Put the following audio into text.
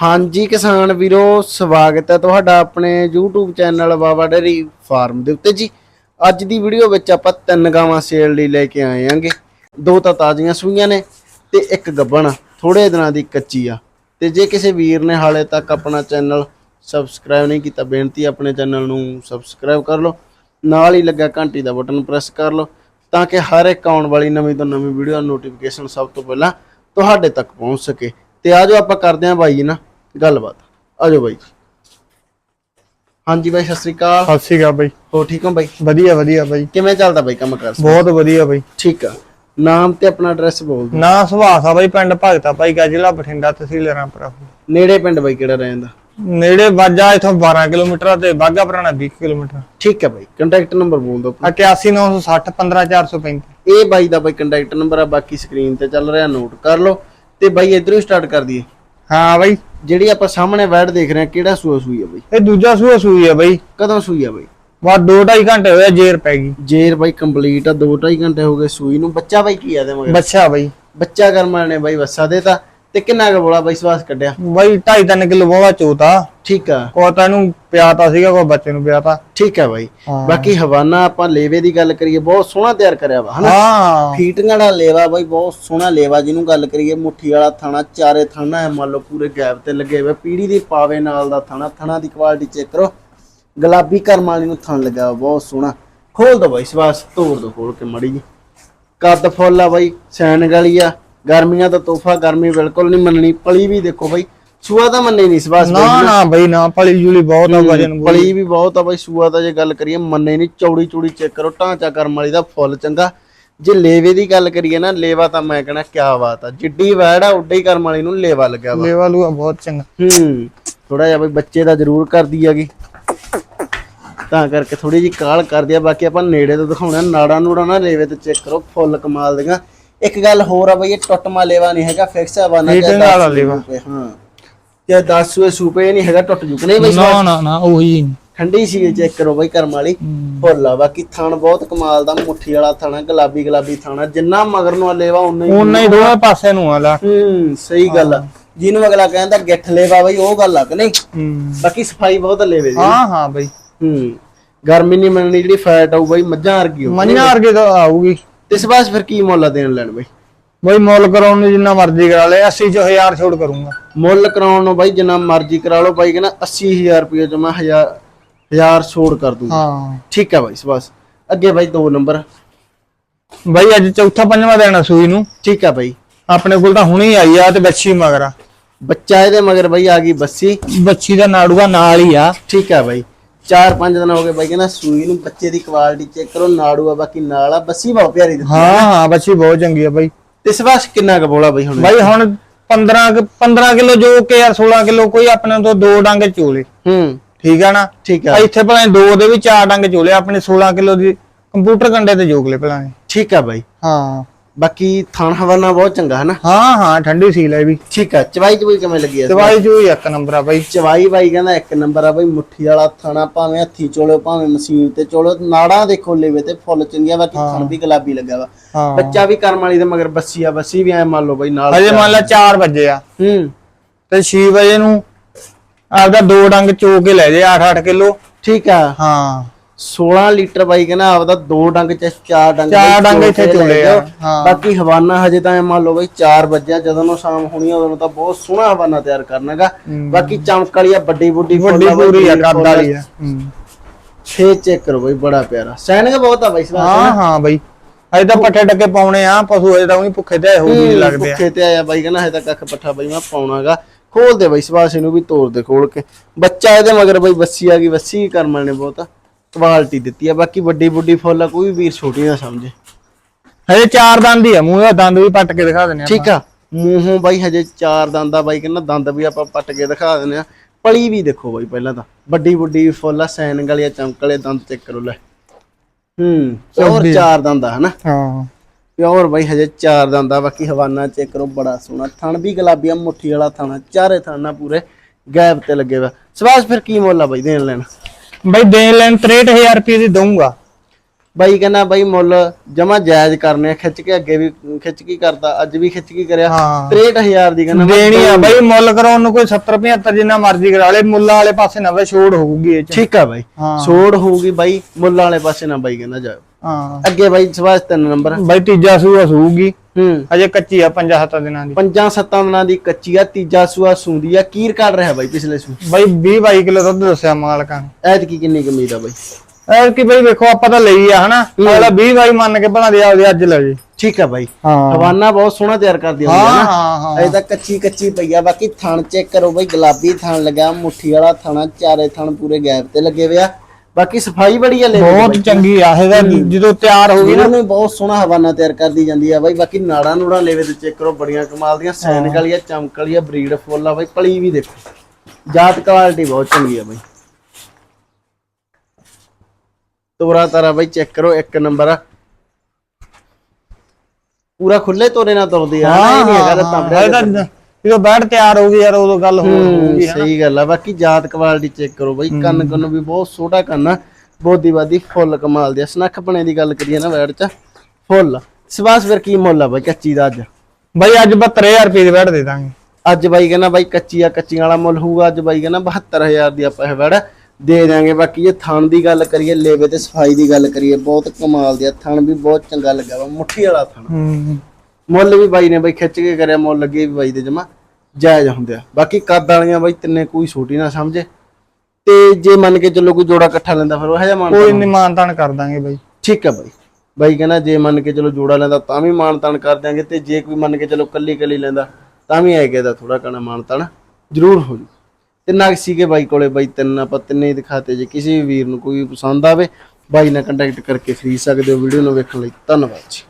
ਹਾਂਜੀ ਕਿਸਾਨ ਵੀਰੋ, ਸਵਾਗਤ ਹੈ ਤੁਹਾਡਾ ਆਪਣੇ YouTube channel Baba dairy farm ਦੇ ਉੱਤੇ ਜੀ। ਅੱਜ ਦੀ ਵੀਡੀਓ ਵਿੱਚ ਆਪਾਂ ਤਿੰਨ ਗਾਵਾਂ ਸੇਲ ਲਈ ਲੈ ਕੇ ਆਏ ਆਂਗੇ ਦੋ ਤਾਂ ਤਾਜ਼ੀਆਂ ਸੂਈਆਂ ਨੇ ਤੇ ਇੱਕ ਗੱਬਣ ਥੋੜੇ ਦਿਨਾਂ ਦੀ ਕੱਚੀ ਆ। ਤੇ ਜੇ ਕਿਸੇ ਵੀਰ ਨੇ ਹਾਲੇ ਤੱਕ ਆਪਣਾ ਚੈਨਲ ਸਬਸਕ੍ਰਾਈਬ ਨਹੀਂ ਕੀਤਾ, ਬੇਨਤੀ ਆਪਣੇ ਚੈਨਲ ਨੂੰ ਸਬਸਕ੍ਰਾਈਬ ਕਰ ਲਓ। ਨਾਲ ਹੀ ਲੱਗਾ ਘੰਟੀ ਦਾ ਬਟਨ ਪ੍ਰੈਸ ਕਰ ਲਓ, ਤਾਂ ਕਿ ਹਰ ਇੱਕ ਆਉਣ ਵਾਲੀ ਨਵੀਂ ਤੋਂ ਨਵੀਂ ਵੀਡੀਓ ਨੋਟੀਫਿਕੇਸ਼ਨ ਸਭ ਤੋਂ ਪਹਿਲਾਂ ਤੁਹਾਡੇ ਤੱਕ ਪਹੁੰਚ ਸਕੇ। ਤੇ ਆਜੋ ਆਪਾਂ ਕਰਦੇ ਹਾਂ ਬਾਈ ਜੀ ਨਾਲ। ਗੱਲਬਾਤ। ਆਜੋ ਬਾਈ ਹਾਂਜੀ ਬਾਈ ਸਤਿ ਸ੍ਰੀ ਅਕਾਲ। ਸਤਿ ਸ਼੍ਰੀ ਅਕਾਲ ਬਾਈ। ਹੋ ਠੀਕ ਹੋ ਬਾਈ? ਵਧੀਆ ਵਧੀਆ ਬਾਈ। ਕਿਵੇਂ ਚੱਲਦਾ ਬਾਈ ਕੰਮ ਕਰ? ਬਹੁਤ ਵਧੀਆ ਬਾਈ। ਠੀਕ ਆ। ਨਾਮ ਤੇ ਆਪਣਾ ਐਡਰੈਸ ਬੋਲ ਦਿਓ। ਨਾ ਸੁਭਾਸ ਆ ਬਾਈ ਪਿੰਡ ਭਗਤਾ ਭਾਈ ਕਾ ਜ਼ਿਲ੍ਹਾ ਬਠਿੰਡਾ ਤਹਿਸੀਲ ਰਾਮਪੁਰਾ ਨੇੜੇ ਪਿੰਡ ਬਾਈ ਕਿਹੜਾ ਰਹਿੰਦਾ ਨੇੜੇ ਵਾਜਾ ਇਥੋਂ 12 ਕਿਲੋਮੀਟਰ ਤੇ ਬਾਗਾ ਪੁਰਾਣਾ 20 ਕਿਲੋਮੀਟਰ। ਠੀਕ ਹੈ ਬਾਈ ਕੰਟੈਕਟ ਨੰਬਰ ਬੋਲ ਦਿਓ 81960 15435 ਇਹ ਬਾਈ ਦਾ ਬਾਈ ਕੰਟੈਕਟ ਨੰਬਰ ਆ ਬਾਕੀ ਸਕਰੀਨ ਤੇ ਚੱਲ ਰਿਹਾ ਨੋਟ ਕਰ ਲਓ। ਤੇ ਬਾਈ ਇਧਰੋਂ ਸਟਾਰਟ ਕਰ ਦਈਏ। ਹਾਂ ਬਾਈ। ਜਿਹੜੀ ਆਪਾਂ ਸਾਹਮਣੇ ਵੈਡ ਦੇਖ ਰਹੇ ਹਾਂ ਕਿਹੜਾ ਸੂਆ ਸੂਈ ਆ ਬਾਈ? ਇਹ ਦੂਜਾ ਸੂਆ ਸੂਈ ਆ ਬਾਈ। ਕਦੋਂ ਸੂਈ ਆ ਬਾਈ? ਵਾ 2.5 ਘੰਟੇ ਹੋਇਆ ਜੇਰ ਪੈ ਗਈ। ਜੇਰ ਬਾਈ ਕੰਪਲੀਟ ਆ 2.5 ਘੰਟੇ ਹੋ ਗਏ ਸੂਈ ਨੂੰ। ਬੱਚਾ ਬਾਈ ਕੀ ਆ ਦੇ ਮਗਰ? ਬੱਚਾ ਬਾਈ। ਬੱਚਾ ਕਰਮਾਂ ਨੇ ਬਾਈ ਵਸਾ ਦੇਤਾ ਤੇ ਕਿੰਨਾ ਕੁ ਬੋਲਾ ਬਾਈ ਸਵਾਸ ਕੱਢਿਆ? ਬਾਈ 2.5 ਕਿਲੋ ਬੋਵਾ ਚੋਤਾ। ਠੀਕ ਆ। ਕੋ ਤਾਂ ਇਹਨੂੰ ਪਿਆਤਾ ਸੀਗਾ ਕੋ ਬੱਚੇ ਨੂੰ ਪਿਆਤਾ ਠੀਕ ਆ ਬਾਈ। ਹਾਂ। ਬਾਕੀ ਹਵਾਨਾ ਆਪਾਂ ਲੇਵੇ ਦੀ ਗੱਲ ਕਰੀਏ ਬਹੁਤ ਸੋਹਣਾ ਤਿਆਰ ਕਰਿਆ ਵਾ ਹਨਾ? ਹਾਂ। ਫੀਟਿੰਗ ਵਾਲਾ ਲੇਵਾ ਬਾਈ ਬਹੁਤ ਸੋਹਣਾ ਲੇਵਾ ਜਿਹਨੂੰ ਗੱਲ ਕਰੀਏ ਮੁੱਠੀ ਵਾਲਾ ਥਾਣਾ ਚਾਰੇ ਥਾਣਾ ਹੈ ਮੰਨ ਲਓ ਪੂਰੇ ਗੈਪ ਤੇ ਲੱਗੇ ਹੋਏ ਪੀੜੀ ਦੇ ਪਾਵੇ ਨਾਲ ਦਾ ਥਾਣਾ ਥਾਣਾ ਦੀ ਕੁਆਲਿਟੀ ਚੈੱਕ ਕਰੋ। ਗੁਲਾਬੀ ਕਰਮ ਵਾਲੀ ਨੂੰ ਥਣ ਲੱਗਾ ਬਹੁਤ ਸੋਹਣਾ। ਖੋਲ ਦੋ ਬਾਈ ਸਵਾਸ ਤੋੜ ਦੋ ਖੋਲ ਕੇ ਮੜੀ ਜੀ ਕੱਦ ਫੁੱਲ ਆ ਬਾਈ ਸੈਨ ਗਲੀ ਆ। ਗਰਮੀਆਂ ਦਾ ਤੋਹਫਾ ਗਰਮੀ ਬਿਲਕੁਲ ਨਹੀਂ ਮੰਨਣੀ। ਪਲੀ ਵੀ ਦੇਖੋ ਬਾਈ ਸੂਆ ਤਾਂ ਮੰਨੇ ਨਹੀਂ ਸਵਾਸ ਨਾ ਨਾ ਬਾਈ ਨਾ ਪਲੀ ਜੁਲੀ ਬਹੁਤ ਆ ਵਜਨ। ਪਲੀ ਵੀ ਬਹੁਤ ਆ ਬਾਈ ਸੂਆ ਦਾ ਜੇ ਗੱਲ ਕਰੀਏ ਮੰਨੇ ਨਹੀਂ। ਚੌੜੀ ਚੌੜੀ ਚੈੱਕ ਕਰੋ ਢਾਂਚਾ ਕਰਮ ਵਾਲੀ ਦਾ ਫੁੱਲ ਚੰਗਾ। ਜੇ ਲੇਵੇ ਦੀ ਗੱਲ ਕਰੀਏ ਨਾ ਲੇਵਾ ਤਾਂ ਮੈਂ ਕਹਣਾ ਕਿਆ ਬਾਤ ਆ। ਜਿੱਡੀ ਵੈੜ ਆ ਉੱਡੇ ਹੀ ਕਰਮ ਵਾਲੀ ਨੂੰ ਲੇਵਾ ਲੱਗਿਆ ਵਾ। ਲੇਵਾ ਲੂਆ ਬਹੁਤ ਚੰਗਾ। ਹੂੰ ਥੋੜਾ ਜਿਹਾ ਬਈ ਬੱਚੇ ਦਾ ਜ਼ਰੂਰ ਕਰਦੀ ਹੈਗੀ। ਤਾਂ ਕਰਕੇ ਥੋੜੀ ਜੀ ਕਾਲ ਕਰਦੀ ਆ ਬਾਕੀ ਆਪਾਂ ਨੇੜੇ ਤੋਂ ਦਿਖਾਉਣਾ ਨਾੜਾ ਨੂੜਾ ਨਾ ਲੇਵੇ ਤੇ ਚੈੱਕ ਕਰੋ ਫੁੱਲ ਕਮਾਲ ਦੀਆਂ। ਇੱਕ ਗੱਲ ਹੋਰ ਆ ਬਈ ਇਹ ਟੁੱਟਮਾ ਲੇਵਾ ਨਹੀਂ ਹੈਗਾ ਫਿਕਸ ਆ ਬਾਨਾ ਇਹ ਚਾਹੇ ਵਾਲਾ ਲੇਵਾ। ਹਾਂ। ਜੇ 10 ਸੂਏ ਸੂਪੇ ਨਹੀਂ ਹੈਗਾ ਟੁੱਟ ਜੂਕ ਨਹੀਂ ਬਈ ਨਾ ਨਾ ਨਾ ਉਹੀ। ਠੰਡੀ ਸੀ ਚੈੱਕ ਕਰੋ ਬਈ ਕਰਮ ਵਾਲੀ। ਫੁੱਲ ਆ ਬਾਕੀ ਥਣ ਬਹੁਤ ਕਮਾਲ ਦਾ ਮੁੱਠੀ ਵਾਲਾ ਥਣਾ ਗੁਲਾਬੀ ਗੁਲਾਬੀ ਥਣਾ ਜਿੰਨਾ ਮਗਰ ਨੂੰ ਲੇਵਾ ਉਨਾ ਹੀ ਉਹਨਾਂ ਹੀ ਦੋਵੇਂ ਪਾਸੇ ਨੂੰ ਆ ਲਾ। ਹੂੰ ਸਹੀ ਗੱਲ ਆ। ਜਿਹਨੂੰ ਅਗਲਾ ਕਹਿੰਦਾ ਗਿੱਠ ਲੇਵਾ ਬਈ ਉਹ ਗੱਲ ਆ ਕਿ ਨਹੀਂ? ਹੂੰ। ਬਾਕੀ ਸਫ਼ਾਈ ਬਹੁਤ ਲੇਵੇ ਦੀ। ਹਾਂ ਹਾਂ ਬਈ। ਹੂੰ। ਗਰਮੀ ਨਹੀਂ ਮੰਨਣੀ ਜਿਹੜੀ ਫੈਟ ਆਊ ਬਈ ਮੱਝਾਂ ਵਰਗੀ ਹੋਊ ਮੰਨਿਆ ਵਰਗੇ ਤਾਂ ਆਊਗੀ। ਤੇ ਇਸ ਬਾਸ ਫਿਰ ਕੀ ਮੁੱਲ ਆ ਦੇਣ ਲੈਣ ਬਈ? ਬਈ ਮੁੱਲ ਕਰਾਉਣ ਨੂੰ ਜਿੰਨਾ ਮਰਜ਼ੀ ਕਰਾ ਲੈ 80 ਚੋਂ 1000 ਛੋੜ ਕਰੂੰਗਾ। ਮੁੱਲ ਕਰਾਉਣ ਨੂੰ ਬਾਈ ਜਿੰਨਾ ਮਰਜ਼ੀ ਕਰਾ ਲਓ ਬਾਈ ਕਹਿੰਦਾ 80000 ਰੁਪਏ ਚ ਮੈਂ 1000 1000 ਛੋੜ ਕਰ ਦੂੰਗਾ। ਹਾਂ। ਠੀਕ ਆ ਬਾਈ ਇਸ ਬਾਸ ਅੱਗੇ ਬਾਈ ਦੋ ਨੰਬਰ। ਬਈ ਅੱਜ ਚੌਥਾ ਪੰਜਵਾਂ ਦੇਣਾ ਸੂਈ ਨੂੰ। ਠੀਕ ਆ ਬਾਈ। ਆਪਣੇ ਕੋਲ ਤਾਂ ਹੁਣੇ ਹੀ ਆਈ ਆ ਤੇ ਬੱਚੀ ਮਗਰਾ ਬੱਚਾ ਇਹਦੇ ਮਗਰ ਬਾਈ ਆ ਗਈ ਬੱਸੀ। ਬੱਚੀ ਦਾ ਨਾੜੂਆ ਨਾਲ ਹੀ ਆ। ਠੀਕ ਆ ਬਾਈ। 4-5 ਦਿਨ ਹੋ ਗਏ ਬਾਈ ਕਹਿੰਦਾ ਸੂਈ ਨੂੰ ਬੱਚੇ ਦੀ ਕੁਆਲਿਟੀ ਚੈੱਕ ਕਰੋ ਨਾੜੂ ਆ ਬਾਕੀ ਨਾਲ ਆ ਬੱਸੀ ਬਹੁਤ ਪਿਆਰੀ ਦਿੱਤੀ ਹਾਂ ਹਾਂ ਬੱਚੀ ਬਹੁਤ ਚੰਗੀ ਆ ਬਈ। ਤੇ ਇਸ ਵਾਸ ਕਿੰਨਾ ਕੁ ਬੋਲਾ ਬਾਈ ਹੁਣ? ਬਈ ਹੁਣ 15 ਕੁ- 15 ਕਿਲੋ ਜੋ ਕਿ ਯਾਰ 16 ਕਿਲੋ ਕੋਈ ਆਪਣੇ ਤੋਂ ਦੋ ਡੰਗ ਚੋਲੇ। ਹੂੰ। ਠੀਕ ਆ ਨਾ? ਠੀਕ ਆ। ਇੱਥੇ ਭਲਾ ਦੋ ਦੇ ਵੀ ਚਾਰ ਡੰਗ ਚੋਲੇ ਆਪਣੇ 16 ਕਿਲੋ ਦੀ ਕੰਪਿਊਟਰ ਕੰਡੇ ਤੇ ਜੋਗ ਲੈ ਭਲਾ ਠੀਕ ਆ ਬਾਈ। ਹਾਂ। ਬਾਕੀ ਥਣ ਹਵਾਨਾ ਬਹੁਤ ਚੰਗਾ ਹੈ ਨਾ ਹਾਂ ਹਾਂ ਠੰਡੀ ਸੀਲ ਹੈ ਵੀ। ਠੀਕ ਆ ਚਵਾਈ ਚ ਵੀ ਕਿਵੇਂ ਲੱਗੀ ਦਵਾਈ ਜੋ ਹੀ ਇੱਕ ਨੰਬਰ ਆ ਬਾਈ। ਚਵਾਈ ਬਾਈ ਕਹਿੰਦਾ ਇੱਕ ਨੰਬਰ ਆ ਬਾਈ ਮੁੱਠੀ ਵਾਲਾ ਥਾਣਾ ਭਾਵੇਂ ਹੱਥੀ ਚੋਲੋ ਭਾਵੇਂ ਮਸ਼ੀਨ ਤੇ ਚੋਲੋ ਨਾੜਾਂ ਦੇਖੋ ਲੇਵੇ ਤੇ ਫੁੱਲ ਚੰਗੀਆਂ ਬਾਕੀ ਥਣ ਵੀ ਗੁਲਾਬੀ ਲੱਗਾ ਵਾ। ਬੱਚਾ ਵੀ ਕਰਮ ਵਾਲੀ ਦੇ ਮਗਰ ਬੱਸੀ ਆ ਬੱਸੀ ਵੀ ਐ ਮੰਨ ਲਓ ਬਾਈ ਨਾਲ ਅਜੇ ਮੰਨ ਲਾ 4 ਵਜੇ ਆ। ਹੂੰ। ਤੇ 6 ਵਜੇ ਨੂੰ ਆਪਦਾ ਦੋ ਡੰਗ ਚੋ ਕੇ ਲੈ ਜੇ 8-8 ਕਿਲੋ। ਠੀਕ ਆ। ਹਾਂ। 16 ਲੀਟਰ ਬਾਈ ਕਹਿੰਦਾ ਆਪਦਾ ਦੋ ਡੰਗ ਚ ਚਾਰ ਡੰਗ ਚਾਰ ਡੰਗ ਇੱਥੇ ਚੋਲੇ ਆ। ਬਾਕੀ ਹਵਾਨਾ ਹਜੇ ਤਾਂ ਮੰਨ ਲਓ ਬਾਈ 4 ਵਜੇ ਜਦੋਂ ਨੂੰ ਸ਼ਾਮ ਹੋਣੀ ਉਦੋਂ ਤਾਂ ਬਹੁਤ ਸੋਹਣਾ ਹਵਾਨਾ ਤਿਆਰ ਕਰਨਾਗਾ। ਬਾਕੀ ਚਮਕ ਵਾਲੀ ਆ ਵੱਡੀ ਵੱਡੀ ਵੱਡੀ ਪੂਰੀ ਆ ਕੱਦ ਵਾਲੀ ਆ। ਛੇ ਚੈੱਕ ਕਰੋ ਬਾਈ ਬੜਾ ਪਿਆਰਾ। ਸੈਨਿਕ ਬਹੁਤ ਆ ਬਾਈ ਇਸ ਵਾਰ ਹਾਂ ਹਾਂ ਬਾਈ। ਅਜੇ ਤਾਂ ਪੱਠੇ ਡੱਕੇ ਪਾਉਣੇ ਆ ਪਸ਼ੂ ਅਜੇ ਤਾਂ ਉਹੀ ਭੁੱਖੇ ਤੇ ਹੋ ਵੀ ਲੱਗਦੇ ਆ। ਭੁੱਖੇ ਤੇ ਆਇਆ ਬਾਈ ਕਹਿੰਦਾ ਹਜੇ ਤਾਂ ਕੱਖ ਪੱਠਾ ਬਾਈ ਮੈਂ ਪਾਉਣਾਗਾ। ਖੋਲ ਦੇ ਬਾਈ ਸਵਾਸੇ ਨੂੰ ਵੀ ਤੋੜ ਦੇ ਖੋਲ ਕੇ। ਬੱਚਾ ਇਹਦੇ ਮਗਰ ਬਾਈ ਬੱਸੀ ਆ ਗਈ ਬੱਸੀ ਕਰਮਾਂ ਨੇ ਬਹੁਤ। ਕੁਆਲਿਟੀ ਦਿੱਤੀ ਆ ਬਾਕੀ ਵੱਡੀ ਵੱਡੀ ਫੁੱਲ ਆ ਕੋਈ ਵੀਰ ਛੋਟੀ ਨਾ ਸਮਝੇ। ਹਜੇ ਚਾਰ ਦੰਦ ਹੀ ਆ ਮੂੰਹ ਦਾ ਦੰਦ ਵੀ ਪੱਟ ਕੇ ਦਿਖਾ ਦਿੰਨੇ ਆ ਠੀਕ ਆ ਮੂੰਹੋਂ ਬਾਈ ਹਜੇ ਚਾਰ ਦੰਦ ਆ ਬਾਈ ਕਹਿੰਦਾ ਦੰਦ ਵੀ ਆਪਾਂ ਪੱਟ ਕੇ ਦਿਖਾ ਦਿੰਦੇ ਆ। ਪਲੀ ਵੀ ਦੇਖੋ ਬਾਈ ਪਹਿਲਾਂ ਤਾਂ ਵੱਡੀ ਵੱਡੀ ਫੁੱਲ ਆ ਸੈਨ ਵਾਲੀਆਂ ਚਮਕ ਵਾਲੇ ਦੰਦ ਚੈੱਕ ਕਰੋ ਲੈ। ਹੂੰ ਪਿਓਰ ਚਾਰ ਦੰਦ ਆ ਹਨਾ? ਹਾਂ। ਪਿਓਰ ਬਾਈ ਹਜੇ ਚਾਰ ਦੰਦ ਆ ਬਾਕੀ ਹਵਾਨਾ ਚੈੱਕ ਕਰੋ ਬੜਾ ਸੋਹਣਾ। ਥਣ ਵੀ ਗੁਲਾਬੀਆ ਮੁੱਠੀ ਵਾਲਾ ਥਣ ਆ, ਚਾਰੇ ਥਣ ਪੂਰੇ ਗੈਪ ਤੇ ਲੱਗੇ ਵਾ। ਸਵਾਸ ਫਿਰ ਕੀ ਮੁੱਲ ਆ ਬਾਈ ਦੇਣ ਲੈਣਾ? ਬਾਈ ਦੇਣ ਲੈਣ 63000 ਰੁਪਏ ਦੀ ਦਊਂਗਾ। ਬਾਈ ਕਹਿੰਦਾ ਬਾਈ ਮੁੱਲ ਜਮਾ ਜਾਇਜ਼ ਕਰਨੇ ਆ ਖਿੱਚ ਕੇ ਅੱਗੇ ਵੀ ਖਿੱਚ ਕੀ ਕਰਦਾ ਅੱਜ ਵੀ ਖਿੱਚ ਕੀ ਕਰਿਆ? ਹਾਂ। 63000 ਦੀ ਕਹਿੰਦਾ ਮੈਂ ਦੇਣੀ ਆ ਬਾਈ ਮੁੱਲ ਕਰਾਉਣ ਨੂੰ ਕੋਈ 70 75 ਜਿੰਨਾ ਮਰਜ਼ੀ ਕਰਾ ਲੇ ਮੁੱਲਾਂ ਵਾਲੇ ਪਾਸੇ ਨਾ ਵੇ ਛੋੜ ਹੋਊਗੀ ਇਹ ਚ। ਠੀਕ ਆ ਬਾਈ। ਹਾਂ। ਛੋੜ ਹੋਊਗੀ ਬਾਈ ਮੁੱਲ ਵਾਲੇ ਪਾਸੇ ਨਾ ਬਾਈ ਕਹਿੰਦਾ ਜਾਓ ਹਾਂ। ਅੱਗੇ ਬਾਈ ਸਵਾਸ ਤਿੰਨ ਨੰਬਰ ਬਾਈ ਤੀਜਾ ਸੂਆ ਸੂਗੀ। ਹੂੰ। ਅਜੇ ਕੱਚੀ ਆ ਪੰਜਾਂ ਸੱਤਾਂ ਦਿਨਾਂ ਦੀ। ਪੰਜਾਂ ਸੱਤਾਂ ਦਿਨਾਂ ਦੀ ਕੱਚੀ ਆ ਤੀਜਾ ਸੂਆ ਸੂੰਦੀ ਆ। ਕੀਰ ਕੱਢ ਰਿਹਾ ਬਾਈ ਪਿਛਲੇ ਸੂ ਬਾਈ 20 22 ਕਿਲੋ ਦੁੱਧ ਦੱਸਿਆ ਮਾਲਕਾਂ ਨੇ। ਐਤ ਕੀ ਕਿੰਨੀ ਕੁ ਉਮੀਦ ਆ ਬਾਈ? ਐ ਕਿ ਬਾਈ ਵੇਖੋ ਆਪਾਂ ਤਾਂ ਲਈ ਆ ਹਨਾ? ਅਗਲਾ 20 22 ਮੰਨ ਕੇ ਭਲਾ ਦੇ ਆਪਦੇ ਅੱਜ ਲੈ ਜੇ। ਠੀਕ ਆ ਬਾਈ। ਹਾਂ। ਹਵਾਨਾ ਬਹੁਤ ਸੋਹਣਾ ਤਿਆਰ ਕਰਦੀ ਹੁੰਦੀ ਹਾਂ ਨਾ। ਹਾਂ ਹਾਂ। ਅਜੇ ਤਾਂ ਕੱਚੀ ਕੱਚੀ ਪਈ ਆ ਬਾਕੀ ਥਣ ਚੈੱਕ ਕਰੋ ਬਾਈ ਗੁਲਾਬੀ ਥਣ ਲੱਗਾ ਮੁੱਠੀ ਵਾਲਾ ਥਣਾ ਚਾਰੇ ਥਣ ਪੂਰੇ ਗੈਪ ਤੇ ਲੱਗੇ ਹੋਏ ਆ। ਬਾਕੀ ਸਫ਼ਾਈ ਬੜੀ ਆ ਲੈ ਬਹੁਤ ਚੰਗੀ ਆ ਇਹਦਾ ਜਦੋਂ ਤਿਆਰ ਹੋ ਗਈ ਨਾ। ਇਹਨਾਂ ਨੂੰ ਬਹੁਤ ਸੋਹਣਾ ਹਵਾਨਾ ਤਿਆਰ ਕਰਦੀ ਜਾਂਦੀ ਆ ਬਾਈ ਬਾਕੀ ਨਾੜਾਂ ਨੂੜਾਂ ਲੈਵੇ ਤੇ ਚੈੱਕ ਕਰੋ ਬੜੀਆਂ ਕਮਾਲ ਦੀਆਂ ਸੈਨਿਕ ਵਾਲੀਆਂ ਚਮਕ ਵਾਲੀਆਂ ਬਰੀਡ ਫੁੱਲ ਆ ਬਾਈ ਪਲੀ ਵੀ ਦੇਖੋ। ਜਾਤ ਕੁਆਲਿਟੀ ਬਹੁਤ ਚੰਗੀ ਆ ਬਾਈ। ਤੋਰਾ ਤਾਰਾ ਬਾਈ ਚੈੱਕ ਕਰੋ ਇੱਕ ਨੰਬਰ ਆ। ਪੂਰਾ ਖੁੱਲੇ ਤੋਰੇ ਨਾਲ ਤੁਰਦੀ ਆ ਇਹ ਨਹੀਂ ਹੈਗਾ ਤਾਂ ਇਹਦਾ ਜਦੋਂ ਬੈਠ ਤਿਆਰ ਹੋ ਗਈ ਯਾਰ ਉਦੋਂ ਗੱਲ ਹੋਰ ਹੋਊਗੀ ਹੂੰ, ਸਹੀ ਗੱਲ ਆ ਬਾਕੀ ਜਾਤ ਕੁਆਲਿਟੀ ਚੈੱਕ ਕਰੋ ਬਾਈ ਕੰਨ ਕੰਨ ਵੀ ਬਹੁਤ ਛੋਟਾ ਕੰਨ ਆ ਬੋਦੀ ਬਾਦੀ ਫੁੱਲ ਕਮਾਲ ਦੀ ਸਨੱਖ ਬਣੇ ਦੀ ਗੱਲ ਕਰੀਏ ਨਾ ਵੈੜ ਚ ਫੁੱਲ। ਸਵਾਸ ਫਿਰ ਕੀ ਮੁੱਲ ਆ ਬਾਈ ਕੱਚੀ ਦਾ ਅੱਜ? ਬਾਈ ਅੱਜ 72000 ਰੁਪਏ ਦੀ ਬੈਠ ਦੇ ਦਾਂਗੇ। ਅੱਜ ਬਾਈ ਕਹਿੰਦਾ ਬਾਈ ਕੱਚੀ ਆ ਕੱਚੀਆਂ ਵਾਲਾ ਮੁੱਲ ਹੋਊਗਾ ਅੱਜ ਬਾਈ ਕਹਿੰਦਾ 72000 ਦੀ ਆਪਾਂ ਇਹ ਵੜ ਦੇ ਦਿਆਂਗੇ। ਬਾਕੀ ਇਹ ਥਣ ਦੀ ਗੱਲ ਕਰੀਏ ਲੇਵੇ ਤੇ ਸਫ਼ਾਈ ਦੀ ਗੱਲ ਕਰੀਏ ਬਹੁਤ ਕਮਾਲ ਦੀ ਆ। ਥਣ ਵੀ ਬਹੁਤ ਚੰਗਾ ਲੱਗਾ ਵਾ ਮੁੱਠੀ ਵਾਲਾ ਥਣ। ਹੂੰ। ਮੁੱਲ ਵੀ ਬਾਈ ਨੇ ਬਾਈ ਖਿੱਚ ਕੇ ਕਰਿਆ ਮੁੱਲ ਲੱਗੇ ਵੀ ਬਾਈ ਦੇ ਜਮਾ ਜਾਇਜ਼ ਹੁੰਦੇ ਆ। ਬਾਕੀ ਕੱਦ ਵਾਲੀਆਂ ਬਾਈ ਤਿੰਨੇ ਕੋਈ ਛੋਟੀ ਨਾ ਸਮਝੇ। ਤੇ ਜੇ ਮੰਨ ਕੇ ਚੱਲੋ ਕੋਈ ਜੋੜਾ ਇਕੱਠਾ ਲੈਂਦਾ ਫਿਰ ਉਹ ਮਾਨ ਕੋਈ ਨਹੀਂ ਮਾਨਤਾਨ ਕਰ ਦਾਂਗੇ ਬਾਈ। ਠੀਕ ਆ ਬਾਈ। ਬਾਈ ਕਹਿੰਦਾ ਜੇ ਮੰਨ ਕੇ ਚਲੋ ਜੋੜਾ ਲੈਂਦਾ ਤਾਂ ਵੀ ਮਾਨਤਾਨ ਕਰ ਦਿਆਂਗੇ ਤੇ ਜੇ ਕੋਈ ਮੰਨ ਕੇ ਚਲੋ ਕੱਲੀ ਕੱਲੀ ਲੈਂਦਾ ਤਾਂ ਵੀ ਐਗੇ ਦਾ ਥੋੜਾ ਕਣਾ ਮਾਨਤਾਨ ਜ਼ਰੂਰ ਹੋ ਜੂ। ਤੇ ਨਗ ਸੀਗੇ ਬਾਈ ਕੋਲੇ ਬਾਈ ਤਿੰਨ ਆਪਾਂ ਤਿੰਨੇ ਦਿਖਾਤੇ ਜੇ ਕਿਸੇ ਵੀ ਵੀਰ ਨੂੰ ਕੋਈ ਪਸੰਦ ਆਵੇ ਬਾਈ ਨਾਲ ਕੰਟੈਕਟ ਕਰਕੇ ਖਰੀਦ ਸਕਦੇ ਹੋ। ਵੀਡੀਓ ਨੂੰ ਵੇਖਣ ਲਈ ਧੰਨਵਾਦ ਜੀ।